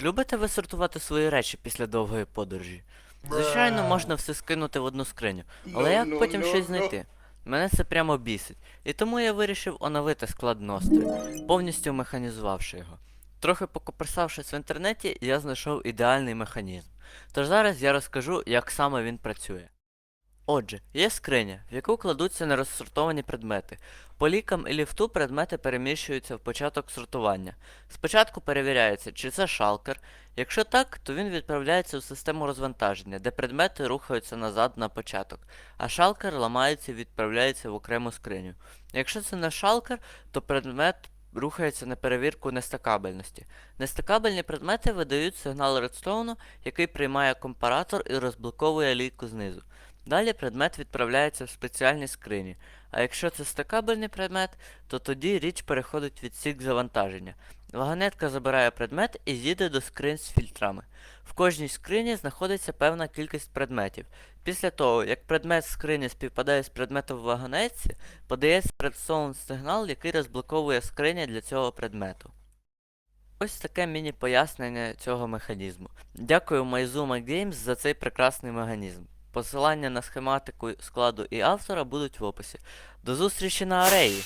Чи любите ви сортувати свої речі після довгої подорожі? Звичайно, можна все скинути в одну скриню, але як потім щось знайти? Мене це прямо бісить, і тому я вирішив оновити склад Ностри, повністю механізувавши його. Трохи покоперсавшись в інтернеті, я знайшов ідеальний механізм. Тож зараз я розкажу, як саме він працює. Отже, є скриня, в яку кладуться нерозсортовані предмети. По лікам і ліфту предмети переміщуються в початок сортування. Спочатку перевіряється, чи це шалкер. Якщо так, то він відправляється в систему розвантаження, де предмети рухаються назад на початок, а шалкер ламається і відправляється в окрему скриню. Якщо це не шалкер, то предмет рухається на перевірку нестакабельності. Нестакабельні предмети видають сигнал редстоуну, який приймає компаратор і розблоковує лійку знизу. Далі предмет відправляється в спеціальні скрині, а якщо це стакабельний предмет, то тоді річ переходить в відсік завантаження. Вагонетка забирає предмет і їде до скринь з фільтрами. В кожній скрині знаходиться певна кількість предметів. Після того, як предмет скрині співпадає з предметом в вагонетці, подається редстоун сигнал, який розблоковує скриня для цього предмету. Ось таке міні-пояснення цього механізму. Дякую Maizuma Games за цей прекрасний механізм. Посилання на схематику складу і автора будуть в описі. До зустрічі на ареї!